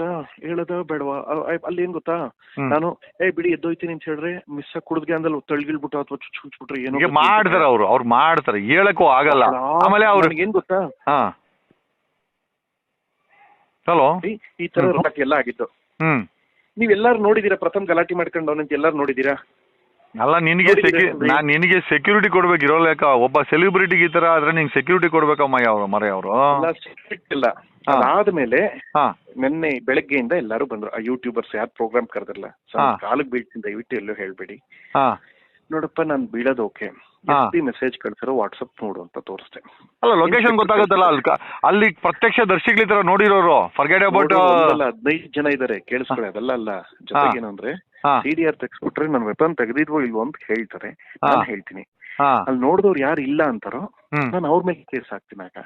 ಗೊತ್ತಾ? ಹೇಳದ ಬೇಡವಾ? ಅಲ್ಲಿ ಏನ್ ಗೊತ್ತಾ? ನಾನು ಏ ಬಿಡಿ ಎದ್ದೋಯ್ತೀನಿ ಅಂತ ಹೇಳ್ರಿ ಮಿಸ್ ಕುಡ್ದ್ಗೆ ಅಂದಲ್ಲಿ ತಳ್ಗಿಳ್ಬಿಟ್ಟು ಅಥವಾ ಚುಚ್ ಚುಚ್ಬಿಟ್ರೆ ಏನೋ ಮಾಡ್ತಾರೆ ಅವ್ರು ಅವ್ರು ಮಾಡ್ತಾರೆ. ಹೇಳಕ್ಕೂ ಆಗಲ್ಲ. ಆಮೇಲೆ ಅವ್ರು ಏನ್ ಗೊತ್ತಾ? ಹಾ. ಹಲೋ? ಈ- ತರ ಎಲ್ಲ ಆಗಿತ್ತು ಹ್ಮ್. ನೀವೆಲ್ಲಾರು ನೋಡಿದೀರಾ ಪ್ರಥಮ್ ಗಲಾಟೆ ಮಾಡ್ಕೊಂಡು ಅವನಂತ ಎಲ್ಲಾರು ನೋಡಿದೀರಾ? ಅಲ್ಲ ನಿನಗೆ ನಾ ಸೆಕ್ಯೂ ಅಂದ್ರೆ? ನಿನಗೆ ಸೆಕ್ಯೂರಿಟಿ ಕೊಡ್ಬೇಕು ಇರೋ ಲೆಕ್ಕ ಒಬ್ಬ ಸೆಲೆಬ್ರಿಟಿಗೆ ಈ ತರ ಆದ್ರೆ ನಿಂಗೆ ಸೆಕ್ಯೂರಿಟಿ ಕೊಡ್ಬೇಕಮ್ಮ ಯಾವ ಮರ ಅವರು? ಇಲ್ಲ. ಅದಾದ್ಮೇಲೆ ನಿನ್ನೆ ಬೆಳಗ್ಗೆಯಿಂದ ಎಲ್ಲಾರು ಬಂದ್ರು. ಆ ಯೂಟ್ಯೂಬರ್ಸ್ ಯಾರು ಪ್ರೋಗ್ರಾಮ್ ಕರೆದಿಲ್ಲ? ಕಾಲಿಗೆ ಬೀಳ್ತೀನಿ ದಯವಿಟ್ಟು ಎಲ್ಲೂ ಹೇಳ್ಬೇಡಿ. ನೋಡಪ್ಪ ನಾನು ಬೀಳೋದು ಓಕೆ. ಮೆಸೇಜ್ ಕಳ್ಸಿರೋ ವಾಟ್ಸಪ್ ನೋಡು ಅಂತ ತೋರಿಸ್ತೆ ಅಲ್ಲ ಲೊಕೇಶನ್ ಗೊತ್ತಾಗುತ್ತಲ್ಲ ಅಲ್ಲಿ ಪ್ರತ್ಯಕ್ಷ ದರ್ಶಿಗಳ ತರ ನೋಡಿರೋರು. ಫರ್ಗೆಟ್ ಅಬೌಟ್ ಹದಿನೈದು ಜನ ಇದಾರೆ ಕೇಳಿಸ್ಕೊಳ್ಳಿ ಅದೆಲ್ಲ ಅಲ್ಲ. ಜೊತೆಗೆ ಏನಂದ್ರೆ ಹಾ ಸಿ ಡಿ ಆರ್ ತೆಗ್ಸ್ಬಿಟ್ರೆ ನನ್ ವೆಪನ್ ತೆಗೆದಿದ್ವೋ ಇಲ್ವೋ ಅಂತ ಹೇಳ್ತಾರೆ. ನಾನು ಹೇಳ್ತೀನಿ. ಅಲ್ಲಿ ನೋಡಿದವ್ರು ಯಾರು ಇಲ್ಲ ಅಂತಾರೋ ನಾನು ಅವ್ರ ಮೇಲೆ ಕೇಸ್ ಹಾಕ್ತೀನಿ ಆಗ.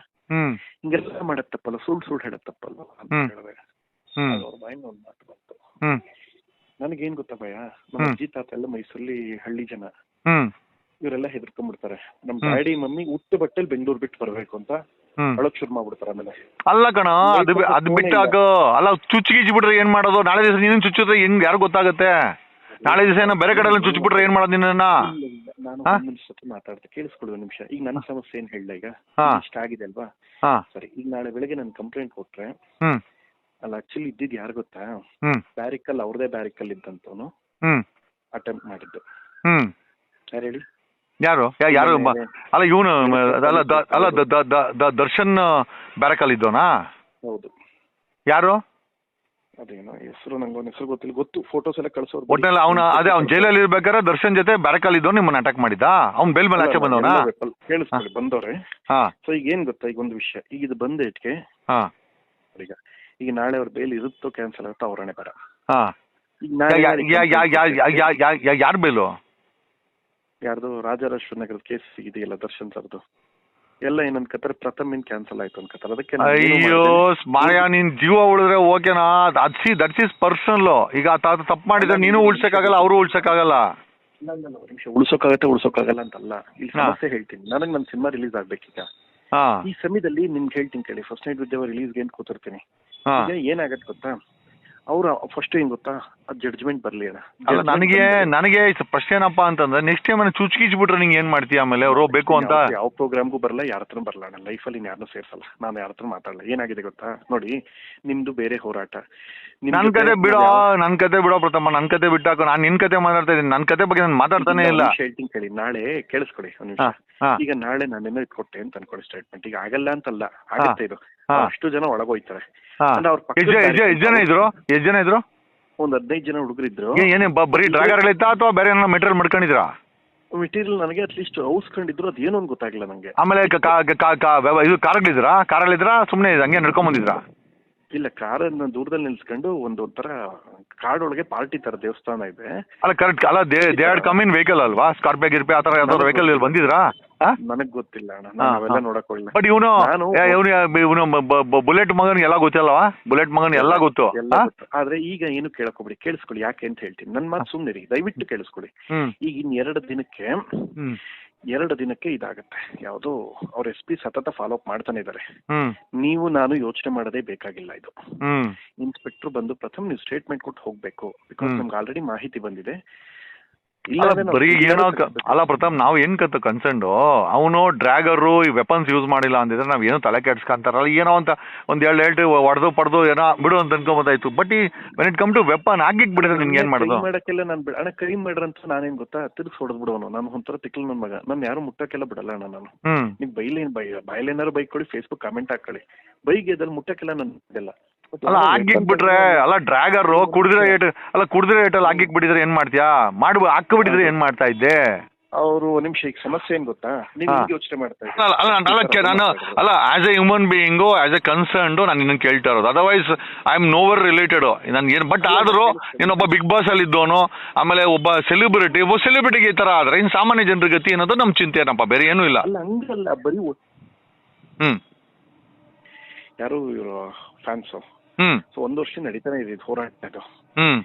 ಹಿಂಗೆಲ್ಲ ಮಾಡಕ್ ತಪ್ಪಲ್ಲ ಸುಳ್ಳು ಸುಳ್ಳು ಹೇಳಕ್ ತಪ್ಪಲ್ಲ ಅಂತ. ಹೇಳಿದೆ ಅವ್ರ ಬಾಯಿಂದ ಒಂದ್ ಮಾತು ಬಂತು. ನನಗೇನ್ ಗೊತ್ತಾ ಭಯ? ನಮ್ಮ. ಅಜ್ಜಿ ತಾತ ಎಲ್ಲ ಮೈಸೂರಲ್ಲಿ ಹಳ್ಳಿ ಜನ. ಇವರೆಲ್ಲ ಹೆದರ್ಕೊಂಡ್ಬಿಡ್ತಾರೆ. ನಮ್. ಡ್ಯಾಡಿ ಮಮ್ಮಿ ಹುಟ್ಟು ಬಟ್ಟೆಲ್ ಬೆಂಗಳೂರು ಬಿಟ್ಟು ಬರ್ಬೇಕು ಅಂತ ಅಳಕ್ ಶುರು ಮಾಡ್ಬಿಡ್ತಾರೆ ಆಮೇಲೆ. ಅಲ್ಲ ಕಣ ಅದು ಅದ್ ಬಿಟ್ಟಾಗ ಅಲ್ಲ ಬಿಟ್ರೆ ಗೀಚ್ಬಿಟ್ರೆ ಏನ್ ಮಾಡೋದು? ನಾಳೆ ದಿವಸ ನೀನು ಚುಚ್ಚಿದ್ರೆ ಹೆಂಗ್ ಯಾರು ಗೊತ್ತಾಗುತ್ತೆ? ನಾಳೆ ದಿವಸ ಏನೋ ಬೇರೆ ಕಡೆ ಎಲ್ಲ ಚುಚ್ಬಿಟ್ರೆ ಏನ್ ಮಾಡೋದು ನಿನ್ನ. ನಾನು? ಒಂದ್ ನಿಮಿಷ ಮಾತಾಡ್ತೆ. ಕೇಳಿಸ್ಕೊಳ್ಳಿ ನಿಮಿಷ. ಈಗ ನನ್ನ ಸಮಸ್ಯೆ ಏನ್ ಹೇಳ್ದೆ ಈಗ. ಇಷ್ಟ ಆಗಿದೆ ಅಲ್ವಾ? ಸರಿ ಈಗ ನಾಳೆ ಬೆಳಗ್ಗೆ ನಾನು ಕಂಪ್ಲೇಂಟ್ ಕೊಟ್ರೆ ಅಲ್ಲ ಆಕ್ಚುಲಿ ಇದ್ದಿದ್ ಯಾರು ಗೊತ್ತಾ? ಬ್ಯಾರಿಕಲ್ ಅವ್ರದೇ ಬ್ಯಾರಿಕಲ್ ಇದ್ದಂತವನು ಅಟೆಂಪ್ಟ್ ಮಾಡಿದ್ದು. ಯಾರು ಹೇಳಿ? ಯಾರು? ಯಾರು ಅಲ್ಲ ಇವನು ಅಲ್ಲ ಅಲ್ಲ ದ ದರ್ಶನ್ ಬ್ಯಾರಕಲ್ಲಿ ಇದ್ದೋನಾ ಹೌದು. ಯಾರು? ಅದೇನೋ ಹೆಸರು ನಂಗೆ ಒಂದು ಹೆಸರು ಗೊತ್ತಿಲ್ಲ. ಗೊತ್ತು ಫೋಟೋಸ್ ಎಲ್ಲ ಕಳ್ಸೋರು. ಒಟ್ಟಲ್ಲಿ ಅವ್ನ ಅದೇ ಅವ್ನು ಜೈಲಲ್ಲಿ ಇರ್ಬೇಕಾದ್ರೆ ದರ್ಶನ್ ಜೊತೆ ಬ್ಯಾರಕಲ್ಲಿ ಇದ್ದೋ ನಿಮ್ಮನ್ನ ಅಟ್ಯಾಕ್ ಮಾಡಿದ್ದ? ಅವ್ನ ಬೆಲ್ ಮೇಲೆ ಆಚೆ ಬಂದವನ? ಕೇಳಿಸ್ತಾರೆ ಬಂದವ್ರೆ. ಸೊ ಈಗ ಏನ್ ಗೊತ್ತಾ? ಈಗ ಒಂದು ವಿಷಯ. ಈಗ ಇದು ಬಂದ ಇಟ್ಕೆ ಈಗ ಈಗ ನಾಳೆ ಅವ್ರ ಬೇಲ್ ಇರುತ್ತೋ ಕ್ಯಾನ್ಸಲ್ ಆಗುತ್ತೋ ಅವರಣೆ ಬೇಡ ಯಾರ್ ಬೇಲು? ಯಾರ್ದು ರಾಜರಾಜೇಶ್ವರ ನಗರದ ಕೇಸ್ ಇದೆಯಲ್ಲ ದರ್ಶನ್ ಸರ್ದು. ಎಲ್ಲ ಏನಂತ ಅನ್ಕೋತಾರೆ ಪ್ರಥಮ್ ಇನ್ ಕ್ಯಾನ್ಸಲ್ ಆಯ್ತು ಅನ್ಕೋತಾರೆ ಅದಕ್ಕೆ ನಾನು ಏನು ಅಯ್ಯೋ ಮಾಯಾ ನೀನ್ ಜೀವ ಉಳಿದ್ರೆ ಓಕೆನಾ ಅದ್ಸಿ ದಟ್ಸ್ ಇಸ್ ಪರ್ಸನಲ್ ಈಗ ತಾತ ತಪ್ಪು ಮಾಡಿದ್ರೆ ನೀನು ಉಳ್ಸಕ್ಕಾಗಲ್ಲ ಅವರು ಉಳ್ಸಕ್ಕಾಗಲ್ಲ. ಇಲ್ಲ, ಇಲ್ಲ, ಇಲ್ಲ, ಒಂದ್ ನಿಮಿಷ. ಉಳ್ಸೋಕ್ಕಾಗತ್ತೆ ಉಳ್ಸೋಕ್ಕಾಗಲ್ಲ ಅಂತಲ್ಲ. ಇಲ್ಲಿ ಹಾ. ಸಮಸ್ಯೆ ಹೇಳ್ತೀನಿ. ನನಗೆ ನನ್ನ ಸಿನಿಮಾ ರಿಲೀಸ್ ಆಗ್ಬೇಕೀಗ. ಹಾ. ಈ ಸಮಯದಲ್ಲಿ ನಿಮ್ಗೆ ಹೇಳ್ತೀನಿ ಕೇಳಿ. ಫಸ್ಟ್ ನೈಟ್ ವಿದ್ಯಾವ ರಿಲೀಸ್ಗೆ ಏನ್ ಕೂತಿರ್ತೀನಿ? ಹಾ. ಈಗ ಏನಾಗತ್ತೆ ಗೊತ್ತಾ? ಅವ್ರ ಫಸ್ಟ್ ಏನ್ ಗೊತ್ತಾ? ಅದ್ ಜಡ್ಜ್ಮೆಂಟ್ ಬರ್ಲಿ ಅಣ್ಣ. ನನಗೆ ನನಗೆ ಫಸ್ಟ್ ಏನಪ್ಪಾ ಅಂತಂದ್ರೆ ನೆಕ್ಸ್ಟ್ ಟೈಮ್ ಚುಚ್ಕಿಚ್ಬಿಟ್ರೆ ನಿಂಗೆ ಏನ್ ಮಾಡ್ತೀಯ ಆಮೇಲೆ? ಅವ್ರು ಬೇಕು ಅಂತ? ಯಾವ- ಪ್ರೋಗ್ರಾಮ್ಗೂ ಬರಲ್ಲ ಯಾರ ಹತ್ರ ಬರಲ್ಲ ನಾನು ಲೈಫಲ್ಲಿ ಯಾರನ್ನೂ ಸೇರ್ಸಲ್ಲ. ನಾನು ಯಾರ ಹತ್ರ ಮಾತಾಡಲ್ಲ ಏನಾಗಿದೆ ಗೊತ್ತಾ? ನೋಡಿ ನಿಮ್ದು ಬೇರೆ ಹೋರಾಟ. ನನ್ ಕತೆ ಬಿಡೋ ನನ್ ಕತೆ ಬಿಡೋ ಪ್ರಥಮ ನನ್ ಕತೆ ಬಿಟ್ಟಾಕ ನಾನ್ ನಿನ್ ಕತೆ ಮಾತಾಡ್ತಾ ಇದ್ದೀನಿ. ನನ್ ಕತೆ ಬಗ್ಗೆ ನಾನು ಮಾತಾಡ್ತಾನೆ ಇಲ್ಲ. ಹೇಳ್ತೀನಿ ಕೇಳಿ. ನಾಳೆ ಕೇಳಿಸ್ಕೊಳ್ಳಿ ಈಗ ನಾಳೆ ನಾನು ಏನೋ ಕೊಟ್ಟೆ ಅಂತ ಅನ್ಕೊಳ್ಳಿ ಸ್ಟೇಟ್ಮೆಂಟ್ ಈಗ ಆಗಲ್ಲ ಅಂತಲ್ಲ. ಆಗತ್ತೆ ಇದು. ಅಷ್ಟು ಜನ ಒಳಗೋಯ್ತಾರೆ. ಎಷ್ಟ್ ಜನ- ಇದ್ರು? ಎಷ್ಟ್ ಜನ ಇದ್ರು? ಒಂದ್ ಹದಿನೈದು ಜನ ಹುಡುಗರು ಇದ್ರು ಏನೇ ಬರೀ ಡ್ರಾಗರ್ ಇತ್ತಾ ಅಥವಾ ಬೇರೆ ಏನೋ ಮೆಟೀರಿಯಲ್ ಮಾಡ್ಕೊಂಡಿದ್ರಾ? ಮೆಟೀರಿಯಲ್ ನನಗೆ ಅಟ್ಲೀಸ್ಟ್ ಔಸ್ಕೊಂಡಿದ್ರು ಅದು ಏನು ಅಂತ ಗೊತ್ತಾಗಿಲ್ಲ ನಂಗೆ. ಆಮೇಲೆ ಇದು ಕಾರಲ್ಲಿದ್ರಾ ಕಾರಲ್ಲಿದ್ರಾ ಸುಮ್ಮನೆ ಹಂಗೆ ನಡ್ಕೊಂಡ್ ಬಂದಿದ್ರಾ ಇಲ್ಲ ಕಾರನ್ನ ದೂರದಲ್ಲಿ ನಿಲ್ಸ್ಕೊಂಡು ಒಂದು ಒಂಥರ ಕಾಡೊಳಗೆ ಪಾರ್ಟಿ ತರ ದೇವಸ್ಥಾನ ಇದೆ. ಅಲ್ಲ ಕರೆಕ್ಟ್ ಅಲ್ಲ they they had come in vehicle ಅಲ್ವಾ ಸ್ಕಾರ್ಪಿಯೋ ಗಿರ್ಪಿ ಆ ತರ ಯಾವ್ದಾದ್ರು ವೆಹಿಕಲ್ ಇಲ್ಲಿ ಬಂದಿದ್ರಾ? ನನಗ್ ಗೊತ್ತಿಲ್ಲ ಅಣ್ಣ. ನಾನು ಅವೆಲ್ಲ. ನೋಡಕ್ ಹೋಗಿಲ್ಲ ಬಟ್ ಇವನು ನಾನು- ಇವನು ಇವನು ಬುಲೆಟ್ ಮಗನ್ ಎಲ್ಲ ಗೊತ್ತಲ್ವಾ ಬುಲೆಟ್ ಮಗನ್ ಎಲ್ಲ ಗೊತ್ತು. ಎಲ್ಲ ಗೊತ್ತು. ಆದ್ರೆ ಈಗ ಏನು ಕೇಳಕೋಬಿಡಿ. ಕೇಳಿಸ್ಕೊಳ್ಳಿ ಯಾಕೆ ಅಂತ ಹೇಳ್ತೀನಿ. ನನ್ ಮಾತು ಸುಮ್ನಿರಿ. ದಯವಿಟ್ಟು ಕೇಳಿಸ್ಕೊಳ್ಳಿ. ಈಗ ಇನ್ ಎರಡು ದಿನಕ್ಕೆ ಎರಡು ದಿನಕ್ಕೆ ಇದಾಗತ್ತೆ. ಯಾವುದು ಅವ್ರ ಎಸ್ ಪಿ ಸತತ ಫಾಲೋ ಅಪ್ ಮಾಡ್ತಾನೆ ಇದ್ದಾರೆ ನೀವು ನಾನು ಯೋಚನೆ ಮಾಡೋದೇ ಬೇಕಾಗಿಲ್ಲ ಇದು. ಇನ್ಸ್ಪೆಕ್ಟರ್ ಬಂದು ಪ್ರಥಮ ನೀವು ಸ್ಟೇಟ್ಮೆಂಟ್ ಕೊಟ್ಟು ಹೋಗ್ಬೇಕು. ಬಿಕಾಸ್. ನಮ್ಗೆ ಆಲ್ರೆಡಿ ಮಾಹಿತಿ ಬಂದಿದೆ. ಬರೀ ಏನೋ. ಅಲ್ಲ ಪ್ರತಾಪ್ ನಾವ್ ಏನ್ ಕತ್ತ ಕನ್ಸರ್ನ್ಡು ಅವನು ಡ್ರ್ಯಾಗರು ಈ ವೆಪನ್ಸ್ ಯೂಸ್ ಮಾಡಿಲ್ಲ ಅಂದಿದ್ರೆ ನಾವ್ ಏನೋ ತಲೆ ಕೆಡ್ಸ್ಕೊಂತಾರಲ್ಲ ಏನೋ ಅಂತ ಒಂದ್ ಎರಡು ಹೇಳ್ತಿ ಹೊಡೆದು ಪಡೆದು ಏನೋ ಬಿಡು ಅಂತ ಅನ್ಕೊಂಬೋದಾಯ್ತು. ಬಟ್ ಈ when it come to weapon ಆಗಿಕ್ ಬಿಡಿದ್ರೆ ನಿನ್ಗೆ ಏನ್ ಮಾಡೋದು? ಮಾಡಕ್ಕೆಲ್ಲ ನಾನು ಬಿಡ ಅಣ್ಣ ಕೈ ಮಾಡ್ರಂತ ನಾನೇನ್ ಗೊತ್ತಾ? ತಿರ್ಗಿಸ್ ಹೊಡೆದ್ ಬಿಡೋನು. ನಾನು ಒಂಥರ ತಿಕ್ಲು ನನ್ ಮಗ. ನಾನು ಯಾರು ಮುಟ್ಟಕ್ಕೆಲ್ಲ ಬಿಡಲ್ಲ ಅಣ್ಣ ನಾನು. ನೀವು ಬೈಲೇನ್ ಬೈ ಬಾಯಲ್ಲೇನಾರು ಬೈಕ್ ಕೊಡಿ ಫೇಸ್ಬುಕ್ ಕಮೆಂಟ್ ಹಾಕೊಳ್ಳಿ. ಬೈಕ್ ಎದಲ್ಲಿ ಮುಟ್ಟಕ್ಕೆಲ್ಲ ನಾನು ಇದೆಲ್ಲ ಅಲ್ಲ ಆಗಿಕ್ ಬಿಟ್ರೆ ಅಲ್ಲ. ಡ್ರ್ಯಾಗರ್ ಕುಡಿದ್ರೆ ಏಟ್ ಅಲ್ಲ ಕುಡಿದ್ರೆ ಏಟಲ್ಲಿ ಹಾಕಿಕ್ ಬಿಟ್ಟಿದ್ರೆ ಏನ್ ಮಾಡ್ತೀಯಾ? ಮಾಡ್ಬೋ ಹಾಕ್ಬಿಟ್ಟಿದ್ರೆ ಏನ್ ಮಾಡ್ತಾ ಇದ್ದೆ? ಅವರು ನಿಮಿಷ ಈಗ ಸಮಸ್ಯೆ ಏನ್ ಗೊತ್ತಾ? ನೀವು ಯೋಚನೆ ಮಾಡ್ತಾ. ಅಲ್ಲ ಅಲ್ಲ ನಾನು ಅಲ್ಲ as a human being as a concerned ನಾನು ನಿನ್ನ ಕೇಳ್ತಾ ಇರೋದು. Otherwise I am nowhere related ನನ್ಗೆ ಏನು ಬಟ್ ಆದರೂ ನೀನೊಬ್ಬ ಬಿಗ್ ಬಾಸ್ ಅಲ್ಲಿ ಇದ್ದವನು ಆಮೇಲೆ ಒಬ್ಬ ಸೆಲೆಬ್ರಿಟಿ ಒಬ್ಬ ಸೆಲೆಬ್ರಿಟಿಗೆ ಈ ತರ ಆದ್ರೆ ಇನ್ನು ಸಾಮಾನ್ಯ ಜನರ ಗತಿ ಅನ್ನೋದು ನಮ್ ಚಿಂತೆ ಏನಪ್ಪ? ಬೇರೆ ಏನೂ ಇಲ್ಲ. ಅಲ್ಲ ಹಂಗಲ್ಲ ಬರೀ ಹ್ಮ್. ಯಾರು ಇವರು ಫ್ಯಾನ್ಸು ಹ್ಮ್ ಸೊ ಒಂದ್ ವರ್ಷ ನಡೀತಾನೆ ಇದೆ ಹೋರಾಟ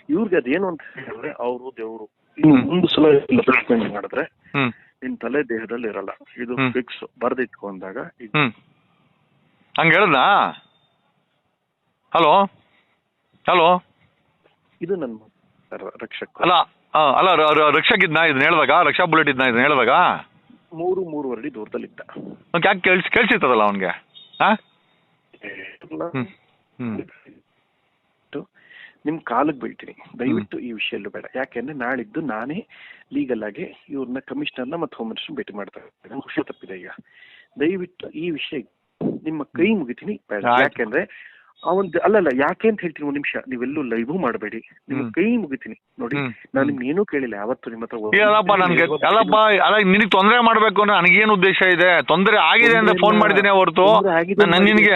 ಇವ್ರಿಗೆ ಅದೇನು ಅಂತ ಹೇಳಿದ್ರೆ ಅವರು ದೇವರು ಒಂದು ಸಲ ಟ್ರೀಟ್ಮೆಂಟ್ ಮಾಡಿದ್ರೆ ನಿನ್ ತಲೆ ದೇಹದಲ್ಲಿ ಇರಲ್ಲ. ಇದು ಫಿಕ್ಸ್ ಬರ್ದಿಟ್ಕೊಂಡಾಗ ಇದು. ಹ್ಮ್. ಹಂಗೆ ಹೇಳ್ದಾ ಹಲೋ? ಹಲೋ? ಇದು ನನ್ನ ರಕ್ಷಕ್. ಅಲ್ಲ ಆ, ಅಲ್ಲ ರಕ್ಷಕ್ ಇದ್ನ ಇದನ್ನ ಹೇಳಿದಾಗ? ರಕ್ಷಾ ಬುಲೆಟ್ ಇದ್ನ ಇದನ್ನ ಹೇಳಿದಾಗ? ಮೂರು ಮೂರುವರೆ ವರ್ಡಿ ದೂರದಲ್ಲಿ ಇದ್ದ ಯಾಕೆ ಕೇಳ್ಸಿ ಕೇಳಿಸಿತ್ತದಲ್ಲ ಅವನ್ಗೆ? ಹಾ ನಿಮ್ ಕಾಲಿಗೆ ಬೀಳ್ತೀನಿ ದಯವಿಟ್ಟು ಈ ವಿಷಯಲ್ಲೂ ಬೇಡ. ಯಾಕೆಂದ್ರೆ ನಾಳಿದ್ದು ನಾನೇ ಲೀಗಲ್ ಆಗಿ ಇವ್ರನ್ನ ಕಮಿಷನರ್ನ ಮತ್ತೆ ಹೋಮ್ ಮಿನಿಸ್ಟರ್ ಭೇಟಿ ಮಾಡ್ತಾ ಇದ್ದೀನಿ. ತಪ್ಪಿದೆ ಈಗ. ದಯವಿಟ್ಟು ಈ ವಿಷಯ ನಿಮ್ಮ ಕೈ ಮುಗಿತೀನಿ. ಬೇಡ. ಯಾಕೆಂದ್ರೆ ಅವನ್ ಅಲ್ಲಲ್ಲ ಯಾಕೆ ಅಂತ ಹೇಳ್ತೀನಿ ಒಂದ್ ನಿಮಿಷ. ನೀವೆಲ್ಲೂ ಲೈವ್ ಮಾಡಬೇಡಿ. ನಿಮ್ಮ ಕೈ ಮುಗಿತೀನಿ. ನೋಡಿ ನಾನ್ ನಿಮ್ಗೆ ಏನೂ ಕೇಳಿಲ್ಲ. ಯಾವತ್ತು ನಿಮ್ಮ ಹತ್ರ ಅಲ್ಲಪ್ಪ ನನ್ಗೆ? ಅಲ್ಲಪ್ಪ ಅಲ್ಲ ನಿನಗೆ ತೊಂದರೆ ಮಾಡ್ಬೇಕು ಅಂದ್ರೆ ನನಗೇನು ಉದ್ದೇಶ ಇದೆ? ತೊಂದರೆ ಆಗಿದೆ ಅಂತ ಫೋನ್ ಮಾಡಿದ್ದೀನಿ ಹೊರತು. ನಿನಗೆ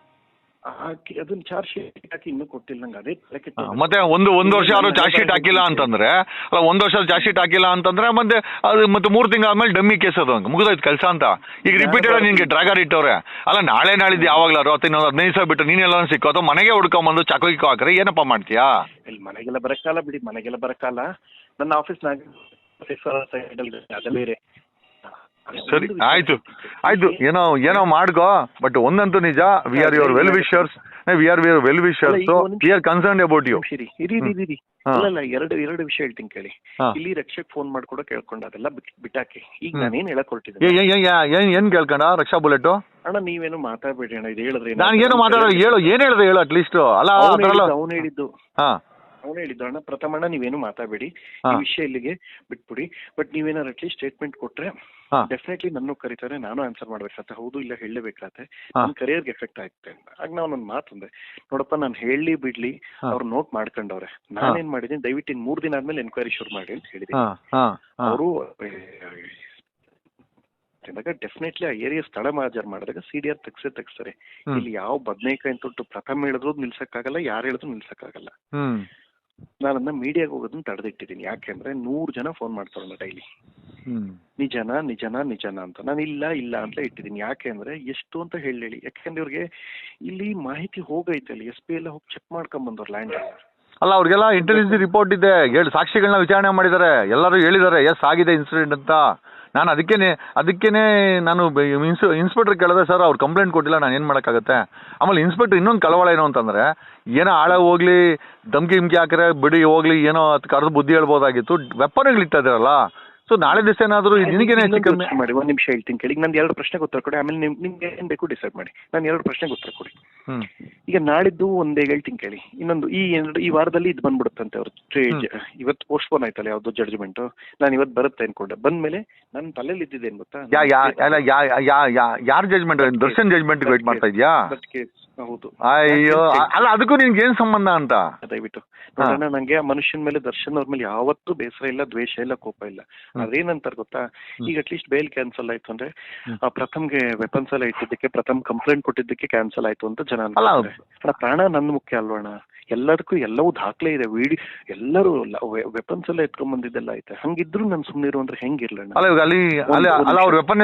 ಹಾಕಿ ಅದನ್ನ ಚಾರ್ಜ್ ಶೀಟ್ ಹಾಕಿ ಇನ್ನೂ ಕೊಟ್ಟಿಲ್ಲ ನಂಗೆ ಅದೇ ತಲೆ ಕೆಟ್ಟ ಮತ್ತೆ ಒಂದು ಒಂದು ವರ್ಷ ಯಾರು ಚಾರ್ಜ್ ಶೀಟ್ ಹಾಕಿಲ್ಲ ಅಂತಂದ್ರೆ ಅಲ್ಲ ಒಂದು ವರ್ಷ ಚಾರ್ಜ್ ಶೀಟ್ ಹಾಕಿಲ್ಲ ಅಂತಂದ್ರೆ ಮತ್ತೆ ಅದು ಮತ್ತೆ ಮೂರು ತಿಂಗಳ ಆದ್ಮೇಲೆ ಡಮ್ಮಿ ಕೇಸ್ ಅದು ಮುಗಿದೋಯ್ತು ಕೆಲಸ ಅಂತ. ಈಗ ರಿಪೀಟೆಡ್ ನಿನ್ಗೆ ಡ್ರಾಗರ್ ಇಟ್ಟವ್ರೆ. ಅಲ್ಲ ನಾಳೆ ನಾಳಿದ್ದು ಯಾವಾಗ್ಲಾರು ಅಥವಾ ಇನ್ನೊಂದು ಹದಿನೈದು ಸಾವಿರ ಬಿಟ್ಟು ನೀನೆಲ್ಲ ಸಿಕ್ಕೋ ಅಥವಾ ಮನೆಗೆ ಹುಡ್ಕೊಂಬಂದು ಚಾಕು ಗಿಕ್ಕು ಹಾಕ್ರೆ ಏನಪ್ಪ ಮಾಡ್ತೀಯಾ? ಇಲ್ಲಿ ಮನೆಗೆಲ್ಲ ಬರಕ್ಕಾಲ ಬಿಡಿ ಮನೆಗೆಲ್ಲ ಬರಕ್ಕಾಲ. ನನ್ನ ಆಫೀಸ್ನಾಗ ಅದೇ ಬೇರೆ. ಸರಿ ಆಯ್ತು. ಆಯ್ತು ಏನೋ ಏನೋ ಮಾಡ್ಕೋ ಬಟ್ ಒಂದಂತೂ ನಿಜ we are your well wishers we are your well wishers we are concern about you ಇರಿ. ಇರಿ ಇರಿ, ಇರಿ ಹಾ. ಅಲ್ಲಲ್ಲ ಎರಡು ಎರಡು ವಿಷಯ ಹೇಳ್ತೀನಿ ಕೇಳಿ. ಇಲ್ಲಿ ರಕ್ಷಕ್ ಫೋನ್ ಮಾಡ್ಕೊಡ ಕೇಳ್ಕೊಂಡ ಅದೆಲ್ಲ ಬಿಟ್- ಬಿಟ್ಟಾಕಿ. ಈಗ. ನಾನೇನ್ ಹೇಳಕ್ ಹೊರಟಿದ್ದೀನಿ ಏನ್ ಏನ್ ಕೇಳ್ಕೊಂಡ? ರಕ್ಷಾ ಬುಲೆಟ್? ಅಣ್ಣ ನೀವೇನು ಮಾತಾಡ್ಬೇಡಿ ಅಣ್ಣ ಇದು ಹೇಳಿದ್ರೆ ನಾನು ಮಾತಾಡೋ ಹೇಳು ಏನ್ ಹೇಳ್ದೆ ಹೇಳು ಅಟ್ ಲೀಸ್ಟ್ ಅಲ್ಲ ಅವನು ಹೇಳಿದ್ದು ಹಾ. ಅವನು ಹೇಳಿದ್ದು ಅಣ್ಣ ಪ್ರಥಮ ಅಣ್ಣ ನೀವೇನು ಮಾತಾಡಬೇಡಿ. ಈ ವಿಷಯ ಇಲ್ಲಿಗೆ ಬಿಟ್ಬಿಡಿ. ಬಟ್ ನೀವೇನಾರು ಅಟ್ಲೀಸ್ಟ್ ಸ್ಟೇಟ್ಮೆಂಟ್ ಕೊಟ್ರೆ. ಡೆಫಿನೆಟ್ಲಿ ನನ್ನ ಕರೀತಾರೆ ನಾನು ಆನ್ಸರ್ ಮಾಡ್ಬೇಕಾಗತ್ತೆ ಹೌದು ಇಲ್ಲ ಹೇಳಲೇಬೇಕಾಗತ್ತೆ ಹಾ. ನನ್ನ ಕರಿಯರ್ಗೆ ಎಫೆಕ್ಟ್ ಆಗುತ್ತೆ ಅಂತ. ಆಗ ನಾವು ಒಂದು ಮಾತಂದೆ ನೋಡಪ್ಪ ನಾನು ಹೇಳಿ ಬಿಡ್ಲಿ. ಅವ್ರು ನೋಟ್ ಮಾಡ್ಕೊಂಡವ್ರೆ. ನಾನೇನ್ ಮಾಡಿದೀನಿ ದಯವಿಟ್ಟು ಇನ್ ಮೂರ್ ದಿನ ಆದ್ಮೇಲೆ ಎನ್ಕ್ವೈರಿ ಶುರು ಮಾಡಿ ಅಂತ ಹೇಳಿದೀನಿ. ಅವರು ಡೆಫಿನೆಟ್ಲಿ ಆ ಏರಿಯಾ ಸ್ಥಳ ಮಾಜರ್ ಮಾಡಿದಾಗ ಸಿ ಡಿ ಆರ್ ತೆಗ್ಸೇ ತೆಗ್ಸ್ತಾರೆ. ಇಲ್ಲಿ ಯಾವ ಬದನೇಕಾಯಿ ಅಂತ ಪ್ರಥಮ ಹೇಳಿದ್ರು ನಿಲ್ಸಕ್ಕಾಗಲ್ಲ ಯಾರು ಹೇಳಿದ್ರು ನಿಲ್ಸಕ್ಕಾಗಲ್ಲ. ನಾನು ಮೀಡಿಯಾಗ ಮೀಡಿಯಾಗೆ ಹೋಗೋದನ್ನ ತಡೆದಿಟ್ಟಿದ್ದೀನಿ. ಯಾಕೆಂದ್ರೆ ನೂರು ಜನ ಫೋನ್ ಮಾಡ್ತಾರಲ್ಲ ಡೈಲಿ ನಿಜನ ನಿಜನ ನಿಜನ ಅಂತ. ನಾನು ಇಲ್ಲ ಇಲ್ಲ ಅಂತ ಇಟ್ಟಿದ್ದೀನಿ. ಯಾಕೆ ಅಂದ್ರೆ ಎಷ್ಟು ಅಂತ ಹೇಳಿ ಹೇಳಿ. ಯಾಕಂದ್ರೆ ಇವ್ರಿಗೆ ಇಲ್ಲಿ ಮಾಹಿತಿ ಹೋಗೈತೆ ಅಲ್ಲಿ. ಎಸ್ ಪಿ ಎಲ್ಲ ಹೋಗಿ ಚೆಕ್ ಮಾಡ್ಕೊಂಡ್ ಬಂದವ್ರು ಲ್ಯಾಂಡ್ ಅಲ್ಲ. ಅವ್ರಿಗೆಲ್ಲ ಇಂಟೆಲಿಜೆನ್ಸ್ ರಿಪೋರ್ಟ್ ಇದೆ. ಸಾಕ್ಷಿಗಳನ್ನ ವಿಚಾರಣೆ ಮಾಡಿದ್ದಾರೆ. ಎಲ್ಲರೂ ಹೇಳಿದ್ದಾರೆ ಎಸ್ ಆಗಿದೆ ಇನ್ಸಿಡೆಂಟ್ ಅಂತ. ನಾನು ಅದಕ್ಕೇ ಅದಕ್ಕೇ ನಾನು ಇನ್ಸ್, ಇನ್ಸ್ಪೆಕ್ಟರ್ ಕೇಳಿದೆ ಸರ್ ಅವ್ರು ಕಂಪ್ಲೇಂಟ್ ಕೊಟ್ಟಿಲ್ಲ, ನಾನು ಏನು ಮಾಡೋಕ್ಕಾಗತ್ತೆ? ಆಮೇಲೆ ಇನ್ಸ್ಪೆಕ್ಟ್ರ್ ಇನ್ನೊಂದು ಕಳವಳ ಏನು ಅಂತಂದರೆ, ಏನೋ ಆಳ ಹೋಗ್ಲಿ, ಧಮ್ಕಿ ಗಿಮ್ಕಿ ಹಾಕಿದ್ರೆ ಬಿಡಿ, ಹೋಗ್ಲಿ, ಏನೋ ಅದು ಕರೆದು ಬುದ್ಧಿ ಹೇಳ್ಬೋದಾಗಿತ್ತು ವೆಪನ್ಗಳು ಇಟ್ಟಿದ್ದಾರಲ್ಲ ಸೊ ನಾಳೆ ದಿವಸ ಏನಾದರೂ ನಿನಗೇನೆ ಹೆಚ್ಚು ಕಮ್ಮಿ? ಮಾಡಿ ಒಂದ್ ನಿಮಿಷ ಹೇಳ್ತೀನಿ ಕೇಳಿ. ನಂದು ಎರಡು ಪ್ರಶ್ನೆಗೆ ಉತ್ತರ ಕೊಡಿ ಆಮೇಲೆ ನಿಮ್ ನಿಮ್ಗೆ ಏನ್ ಬೇಕು ಡಿಸೈಡ್ ಮಾಡಿ. ನಾನು ಎರಡು ಪ್ರಶ್ನೆಗೆ ಉತ್ತರ ಕೊಡಿ. ಈಗ ನಾಳಿದ್ದು ಒಂದೇ ಹೇಳ್ತೀನಿ ಕೇಳಿ. ಇನ್ನೊಂದು ಈ ಎರಡು ಈ ವಾರದಲ್ಲಿ ಇದು ಬಂದ್ಬಿಡುತ್ತಂತೆ ಅವ್ರ. ಇವತ್ತು ಪೋಸ್ಟ್ಪೋನ್ ಆಯ್ತಲ್ಲ ಯಾವ್ದು ಜಡ್ಜ್ಮೆಂಟ್ ನಾನು ಇವತ್ತು ಬರುತ್ತೆ ಅನ್ಕೊಂಡೆ. ಬಂದ್ಮೇಲೆ ನನ್ನ ತಲೆಯಲ್ಲಿ ಇದ್ದಿದ್ದೇನು ಗೊತ್ತಾ? ಯಾ ಯಾ ಅಲ್ಲ ಯಾ ಯಾ ಯಾ ಯಾರ ಜಜ್ಮೆಂಟ್ ದರ್ಶನ್ ಜಜ್ಮೆಂಟ್ ವೇಟ್ ಮಾಡ್ತಾ ಇದೆಯಾ? ಹೌದು. ಅಯ್ಯೋ ಅಲ್ಲ ಅದಕ್ಕೂ ನಿನ್ಗೆ ಏನ್ ಸಂಬಂಧ ಅಂತ? ದಯವಿಟ್ಟು. ನೋಡೋಣ ನಂಗೆ ಮನುಷ್ಯನ ಮೇಲೆ ದರ್ಶನ್ ಅವ್ರ ಮೇಲೆ ಯಾವತ್ತೂ ಬೇಸರ ಇಲ್ಲ ದ್ವೇಷ ಇಲ್ಲ ಕೋಪ ಇಲ್ಲ. ಅದೇನಂತಾರ ಗೊತ್ತಾ? ಈಗ ಅಟ್ಲೀಸ್ಟ್ ಬೇಲ್ ಕ್ಯಾನ್ಸಲ್ ಆಯ್ತು ಅಂದ್ರೆ ಪ್ರಥಮ್ಗೆ ವೆಪನ್ಸ್ ಎಲ್ಲ ಇಟ್ಟಿದ್ದಕ್ಕೆ ಪ್ರಥಮ್ ಕಂಪ್ಲೇಂಟ್ ಕೊಟ್ಟಿದ್ದಕ್ಕೆ ಕ್ಯಾನ್ಸಲ್ ಆಯ್ತು ಅಂತ ಜನ. ಪ್ರಾಣ ನನ್ ಮುಖ್ಯ ಅಲ್ವಣ ಎಲ್ಲದಕ್ಕೂ ಎಲ್ಲವೂ ದಾಖಲೆ ಇದೆ. ವಿಡಿ ಎಲ್ಲರೂ ವೆಪನ್ಸ್ ಎಲ್ಲ ಎತ್ಕೊಂಡ್ ಬಂದಿದ್ದೆಲ್ಲ ಐತೆ. ಹಂಗಿದ್ರು ನಾನು ಸುಮ್ನಿರು ಅಂದ್ರೆ ಹೆಂಗಿರ್ಲಣ್ಣ ಅಲ್ಲ ಅಲ್ಲಿ ಅಲ್ಲಿ ಅಲ್ಲ ಅವ್ರ ವೆಪನ್